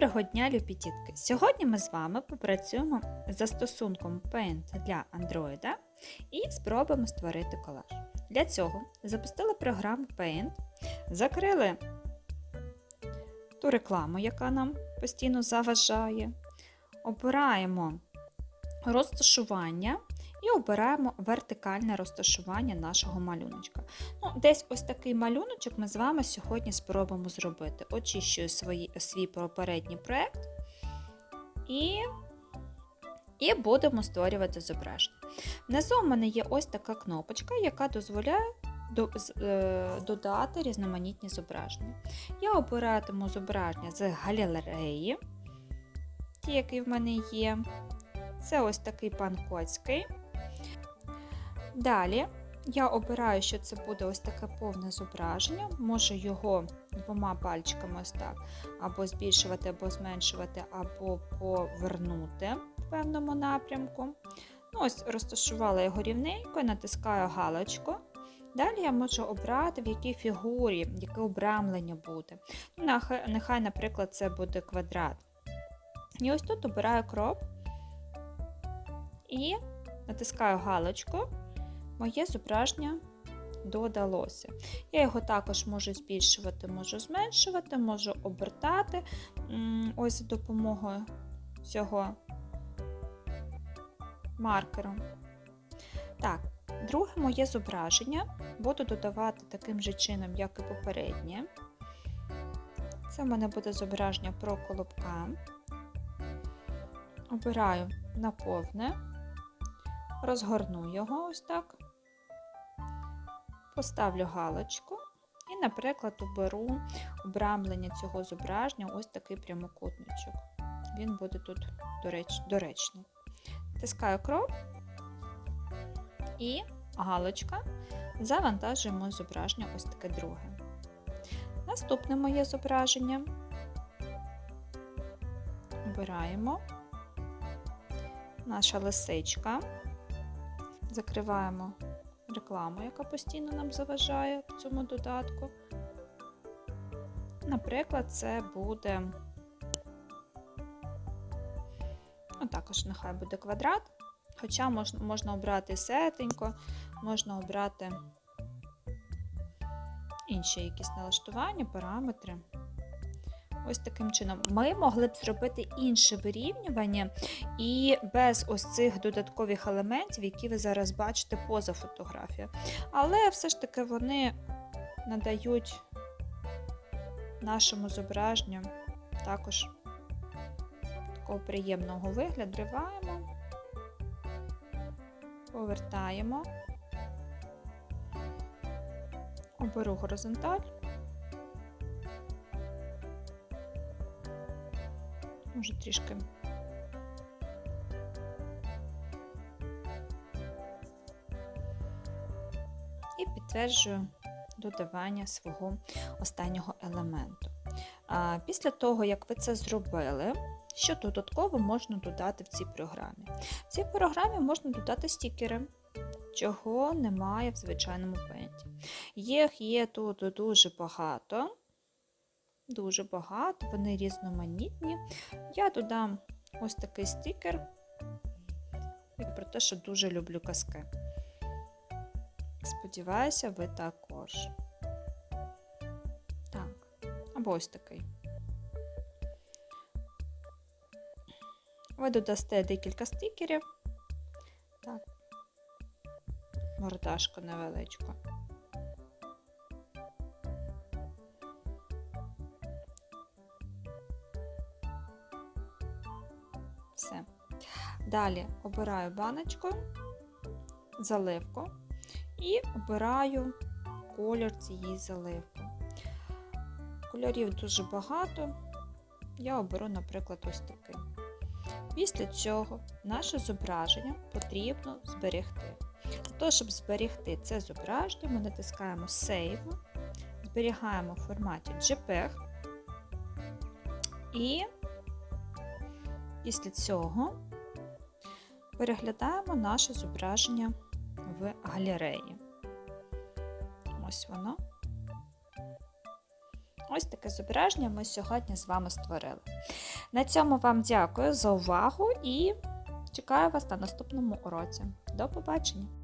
Доброго дня, любі дітки! Сьогодні ми з вами попрацюємо з застосунком Paint для Android і спробуємо створити колаж. Для цього запустили програму Paint, закрили ту рекламу, яка нам постійно заважає, обираємо розташування і обираємо вертикальне розташування нашого малюночка. Ну, Десь ось такий малюночок ми з вами сьогодні спробуємо зробити. Очищую свої, свій попередній проєкт і, і будемо створювати зображення. Внизу в мене є ось така кнопочка, яка дозволяє е, додати різноманітні зображення. Я обиратиму зображення з галереї, ті, які в мене є. Це ось такий пан Коцький. Далі я обираю, що це буде ось таке повне зображення. Можу його двома пальчиками ось так або збільшувати, або зменшувати, або повернути в певному напрямку. Ну, ось розташувала його рівненько, натискаю галочку. Далі я можу обрати, в якій фігурі, яке обрамлення буде. Ну, нехай, наприклад, це буде квадрат. І ось тут обираю кроп і натискаю галочку. Моє зображення додалося. Я його також можу збільшувати, можу зменшувати, можу обертати. Ось за допомогою цього маркеру. Так, друге моє зображення буду додавати таким же чином, як і попереднє. Це в мене буде зображення про колобка. Обираю на повне, розгорну його ось так, поставлю галочку і, наприклад, оберу обрамлення цього зображення ось такий прямокутничок. Він буде тут дореч... доречний. Тискаю крок і галочка. Завантажуємо зображення ось таке друге. Наступне моє зображення. Обираємо наша лисичка. Закриваємо рекламу, яка постійно нам заважає в цьому додатку. Наприклад, це буде, ну, також нехай буде квадрат, хоча можна, можна обрати сетенько, можна обрати інші якісь налаштування, параметри. Ось таким чином. Ми могли б зробити інше вирівнювання і без ось цих додаткових елементів, які ви зараз бачите поза фотографією. Але все ж таки вони надають нашому зображенню також такого приємного вигляду. Риваємо, повертаємо, оберу горизонталь. Може трішки. І підтверджую додавання свого останнього елементу. Після того, як ви це зробили, що додатково можна додати в цій програмі? В цій програмі можна додати стікери, чого немає в звичайному пенті. Їх є тут дуже багато дуже багато, вони різноманітні. Я додам ось такий стикер і про те, що дуже люблю казки. Сподіваюся, ви також. Так, або ось такий. Ви додасте декілька стикерів. Так, мордашка невеличка. Все. Далі обираю баночку, заливку і обираю колір цієї заливки. Кольорів дуже багато. Я оберу, наприклад, ось такий. Після цього наше зображення потрібно зберегти. Для того, щоб зберегти це зображення, ми натискаємо Save, зберігаємо в форматі JPEG і Після цього переглядаємо наше зображення в галереї. Ось воно. Ось таке зображення ми сьогодні з вами створили. На цьому вам дякую за увагу і чекаю вас на наступному уроці. До побачення!